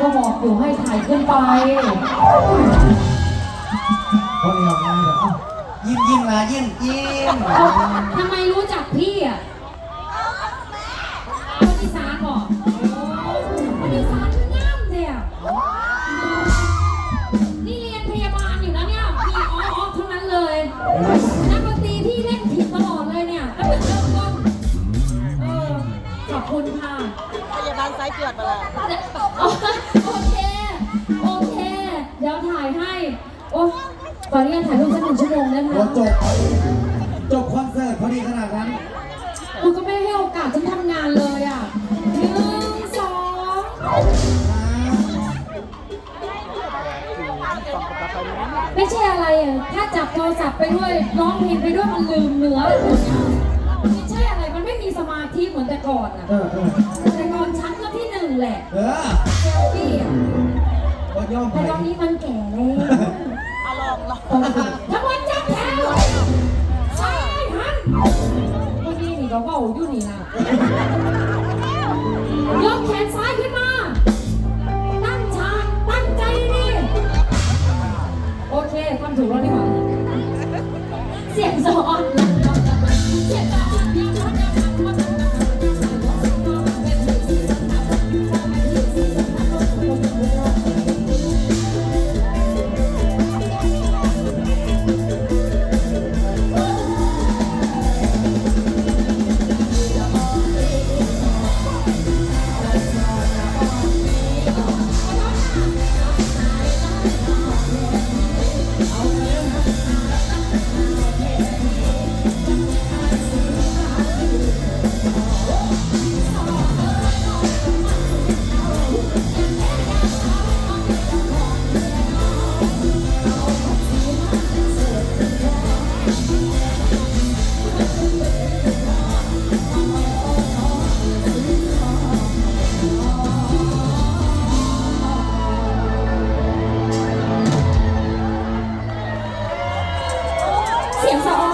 ถ่ายเกินไป คนเดียวงานเดี๋ยวเอายิ้มยิ้มมายิ้มยิ้มเอาทำไมรู้จักพี่อะคนอีสานบอกคน พยาบาลสายเกือดมาแล้วโอเค โอเค เดี๋ยวถ่ายให้ โอ้ขออนุญาตถ่ายรูปสักหนึ่งชั่วโมงได้ไหมพอจบ จบคอนเสิร์ตพอดีขนาดนั้นคุณก็ไม่ให้โอกาสฉันทำงานเลยอะหนึ่งสองไม่ใช่อะไรอะถ้าจับโทรศัพท์ไปด้วยร้องเพลงไปด้วยมันลืมเนื้อไม่ใช่อะไรมันไม่มีสมาธิเหมือนแต่ก่อนอะ ที่หนึ่งแหละเออเซลฟี่ก็ย่อมแต่ตอนนี้มันแก่แล้วอาลองลองทั้งวันจับแถวใช่ฮะนเกนี้นี่ก็เบาอยู่นี่นะยกแขนซ้ายขึ้นมา ตั้งฉากตั้งใจดีโอเคทำถูกแล้วนี่หว่าเสียงสอน 啊